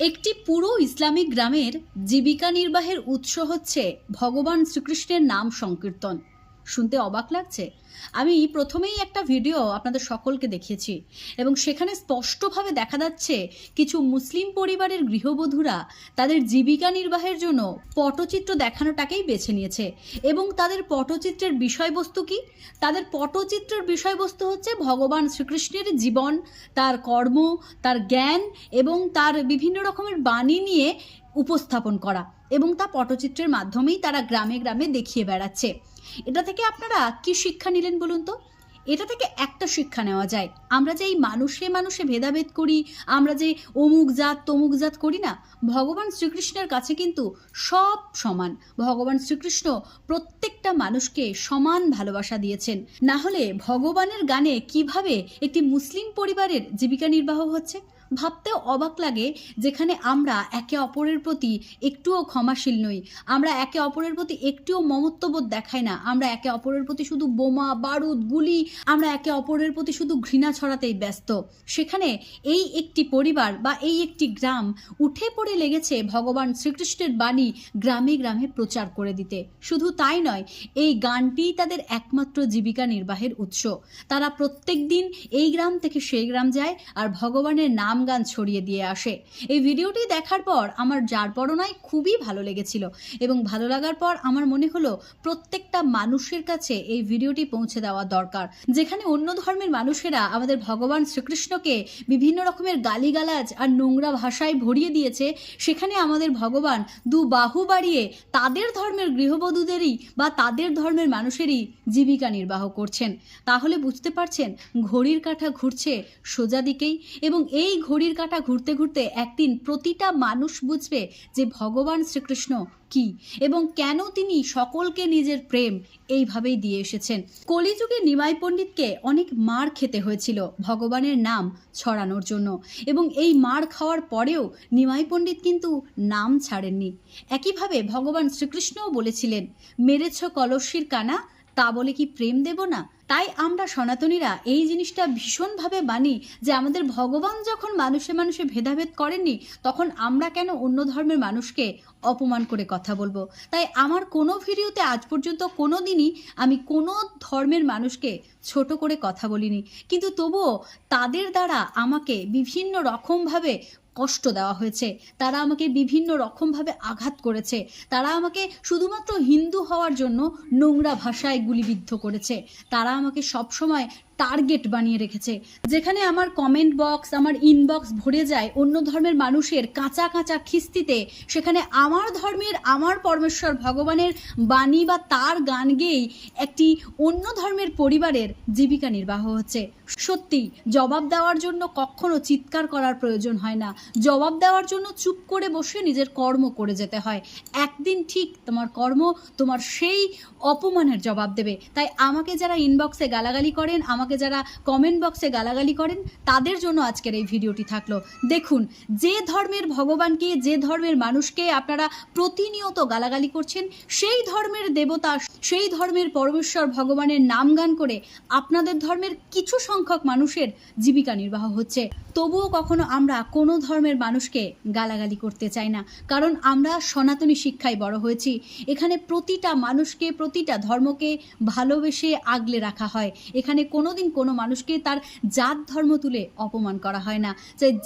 একটি পুরো ইসলামিক গ্রামের জীবিকা নির্বাহের উৎস হচ্ছে ভগবান শ্রীকৃষ্ণের নাম সংকীর্তন। শুনতে অবাক লাগছে আমি প্রথমেই একটা ভিডিও আপনাদের সকলকে দেখিয়েছি এবং সেখানে স্পষ্টভাবে দেখা যাচ্ছে কিছু মুসলিম পরিবারের গৃহবধূরা তাদের জীবিকা নির্বাহের জন্য পটচিত্র দেখানোটাকেই বেছে নিয়েছে। এবং তাদের পটচিত্রের বিষয়বস্তু কি? তাদের পটচিত্রের বিষয়বস্তু হচ্ছে ভগবান শ্রীকৃষ্ণের জীবন, তার কর্ম, তার জ্ঞান এবং তার বিভিন্ন রকমের বাণী নিয়ে উপস্থাপন করা এবং তা পটচিত্রের মাধ্যমেই তারা গ্রামে গ্রামে দেখিয়ে বেড়াচ্ছে। এটা থেকে আপনারা কি শিক্ষা নিলেন বলুন তো? এটা থেকে একটা শিক্ষা নেওয়া যায়। আমরা যে এই মানুষে মানুষে ভেদাভেদ করি, আমরা যে অমুক জাত তমুক জাত করি না, ভগবান শ্রীকৃষ্ণের কাছে কিন্তু সব সমান। ভগবান শ্রীকৃষ্ণ প্রত্যেকটা মানুষকে সমান ভালোবাসা দিয়েছেন। না হলে ভগবানের গানে কীভাবে একটি মুসলিম পরিবারের জীবিকা নির্বাহ হচ্ছে? ভাবতেও অবাক লাগে যেখানে আমরা একে অপরের প্রতি একটুও ক্ষমাশীল নই। আমরা একে অপরের প্রতি একটুও মমত্ববোধ দেখাই না। আমরা একে অপরের প্রতি শুধু বোমা, বারুদ, গুলি, আমরা একে অপরের প্রতি শুধু ঘৃণা ছড়াতেই ব্যস্ত। সেখানে এই একটি পরিবার বা এই একটি গ্রাম উঠে পড়ে লেগেছে ভগবান শ্রীকৃষ্ণের বাণী গ্রামে গ্রামে প্রচার করে দিতে। শুধু তাই নয়, এই গানটিই তাদের একমাত্র জীবিকা নির্বাহের উৎস। তারা প্রত্যেক দিন এই গ্রাম থেকে সেই গ্রাম যায় আর ভগবানের নাম গান ছড়িয়ে দিয়ে আসে। এই ভিডিওটি দেখার পর আমার যার পরনায় খুবই ভালো লেগেছিল এবং ভালো লাগার পর আমার মনে হলো প্রত্যেকটা মানুষের কাছে এই ভিডিওটি পৌঁছে দেওয়া দরকার। যেখানে অন্য ধর্মের মানুষেরা আমাদের ভগবান শ্রীকৃষ্ণকে বিভিন্ন রকমের গালিগালাজ আর নোংরা ভাষায় ভরিয়ে দিয়েছে, সেখানে আমাদের ভগবান দু বাহু বাড়িয়ে তাদের ধর্মের গৃহবধূদেরই বা তাদের ধর্মের মানুষেরই জীবিকা নির্বাহ করছেন। তাহলে বুঝতে পারছেন, ঘড়ির কাঁটা ঘুরছে সোজা দিকেই এবং এই ঘড়ির কাঁটা ঘুরতে ঘুরতে একদিন প্রতিটা মানুষ বুঝবে যে ভগবান শ্রীকৃষ্ণ কি? এবং কেন তিনি সকলকে নিজের প্রেম এইভাবেই দিয়ে এসেছেন? কলিযুগে নিমাই পণ্ডিতকে অনেক মার খেতে হয়েছিল ভগবানের নাম ছড়ানোর জন্য। এবং এই মার খাওয়ার পরেও নিমাই পণ্ডিত কিন্তু নাম ছাড়েননি। একইভাবে ভগবান শ্রীকৃষ্ণও বলেছিলেন, মেরেছ কলসির কানা, তা বলে কি প্রেম দেব না? তাই আমরা সনাতনীরা এই জিনিসটা ভীষণভাবে মানি যে আমাদের ভগবান যখন মানুষে মানুষে ভেদাভেদ করেননি, তখন আমরা কেন অন্য ধর্মের মানুষকে অপমান করে কথা বলব। তাই আমার কোনো ভিডিওতে আজ পর্যন্ত কোনো দিনই আমি কোনো ধর্মের মানুষকে ছোট করে কথা বলিনি। কিন্তু তবুও তাদের দ্বারা আমাকে বিভিন্ন রকমভাবে কষ্ট দেওয়া হয়েছে। তারা আমাকে বিভিন্ন রকমভাবে আঘাত করেছে। তারা আমাকে শুধুমাত্র হিন্দু হওয়ার জন্য নোংরা ভাষায় গুলিবিদ্ধ করেছে। তারা আমাকে সবসময় টার্গেট বানিয়ে রেখেছে। যেখানে আমার কমেন্ট বক্স আমার ইনবক্স ভরে যায় অন্য ধর্মের মানুষের কাঁচা কাঁচা খিস্তিতে। সেখানে আমার ধর্মের, আমার পরমেশ্বর ভগবানের বাণী বা তার গান গেয়েই একটি অন্য ধর্মের পরিবারের জীবিকা নির্বাহ হচ্ছে। সত্যি, জবাব দেওয়ার জন্য কখনো চিৎকার করার প্রয়োজন হয় না। জবাব দেওয়ার জন্য চুপ করে বসে নিজের কর্ম করে যেতে হয়। একদিন ঠিক তোমার কর্ম তোমার সেই অপমানের জবাব দেবে। তাই আমাকে যারা ইনবক্সে গালাগালি করেন, আমাকে যারা কমেন্ট বক্সে গালাগালি করেন, তাদের জন্য আজকের এই ভিডিওটি থাকল। দেখুন, যে ধর্মের ভগবানকে, যে ধর্মের মানুষকে আপনারা প্রতিনিয়ত গালাগালি করছেন, সেই ধর্মের দেবতা, সেই ধর্মের পরমেশ্বর ভগবানের নাম গান করে আপনাদের ধর্মের কিছু সংখ্যক মানুষের জীবিকা নির্বাহ হচ্ছে। তবুও কখনো আমরা কোনো ধর্মের মানুষকে গালাগালি করতে চাই না। কারণ আমরা সনাতনী শিক্ষায় বড় হয়েছি। এখানে প্রতিটা মানুষকে, প্রতিটা ধর্মকে ভালোবেসে আগলে রাখা হয়। এখানে কোনোদিন কোনো মানুষকে তার জাত ধর্ম তুলে অপমান করা হয় না।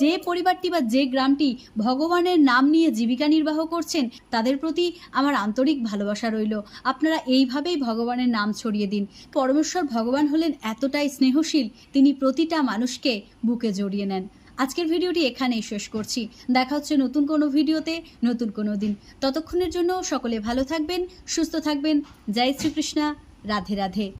যে পরিবারটি বা যে গ্রামটি ভগবানের নাম নিয়ে জীবিকা নির্বাহ করছেন, তাদের প্রতি আমার আন্তরিক ভালোবাসা রইল। আপনারা এইভাবেই ভগবানের নাম ছড়িয়ে দিন। পরমেশ্বর ভগবান হলেন এতটাই স্নেহশীল তিনি প্রতিটা মানুষকে বুকে জড়িয়ে নেন। আজকের ভিডিওটি এখানেই শেষ করছি। দেখা হচ্ছে নতুন কোনো ভিডিওতে, নতুন কোনো দিন। ততক্ষণের জন্য সকলে ভালো থাকবেন, সুস্থ থাকবেন। জয় শ্রীকৃষ্ণা। রাধে রাধে।